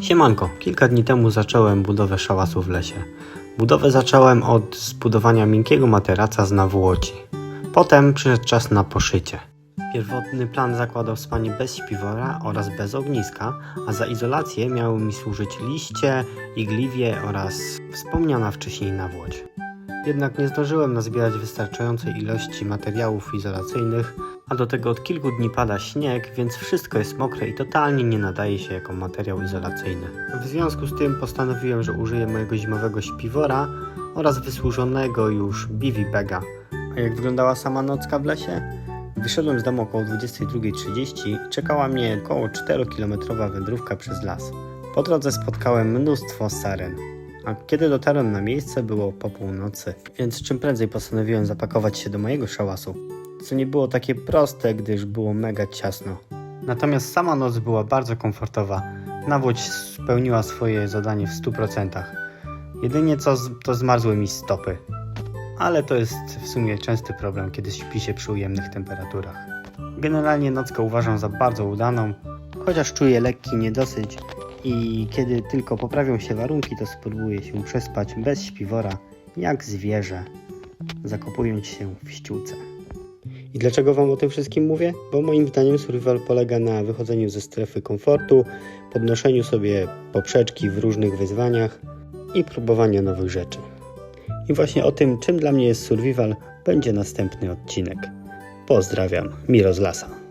Siemanko, kilka dni temu zacząłem budowę szałasu w lesie. Budowę zacząłem od zbudowania miękkiego materaca z nawłoci. Potem przyszedł czas na poszycie. Pierwotny plan zakładał spanie bez śpiwora oraz bez ogniska, a za izolację miały mi służyć liście, igliwie oraz wspomniana wcześniej nawłoć. Jednak nie zdążyłem nazbierać wystarczającej ilości materiałów izolacyjnych, a do tego od kilku dni pada śnieg, więc wszystko jest mokre i totalnie nie nadaje się jako materiał izolacyjny. W związku z tym postanowiłem, że użyję mojego zimowego śpiwora oraz wysłużonego już Bivi Baga. A jak wyglądała sama nocka w lesie? Wyszedłem z domu około 22.30 i czekała mnie około 4-kilometrowa wędrówka przez las. Po drodze spotkałem mnóstwo saren. A kiedy dotarłem na miejsce, było po północy, więc czym prędzej postanowiłem zapakować się do mojego szałasu, co nie było takie proste, gdyż było mega ciasno. Natomiast sama noc była bardzo komfortowa. Nawłoć spełniła swoje zadanie w 100%. Jedynie co to zmarzły mi stopy. Ale to jest w sumie częsty problem, kiedy śpi się przy ujemnych temperaturach. Generalnie nockę uważam za bardzo udaną, chociaż czuję lekki niedosyć i kiedy tylko poprawią się warunki, to spróbuję się przespać bez śpiwora, jak zwierzę, zakopując się w ściółce. I dlaczego Wam o tym wszystkim mówię? Bo moim zdaniem survival polega na wychodzeniu ze strefy komfortu, podnoszeniu sobie poprzeczki w różnych wyzwaniach i próbowaniu nowych rzeczy. I właśnie o tym, czym dla mnie jest survival, będzie następny odcinek. Pozdrawiam, Miro z Lasa.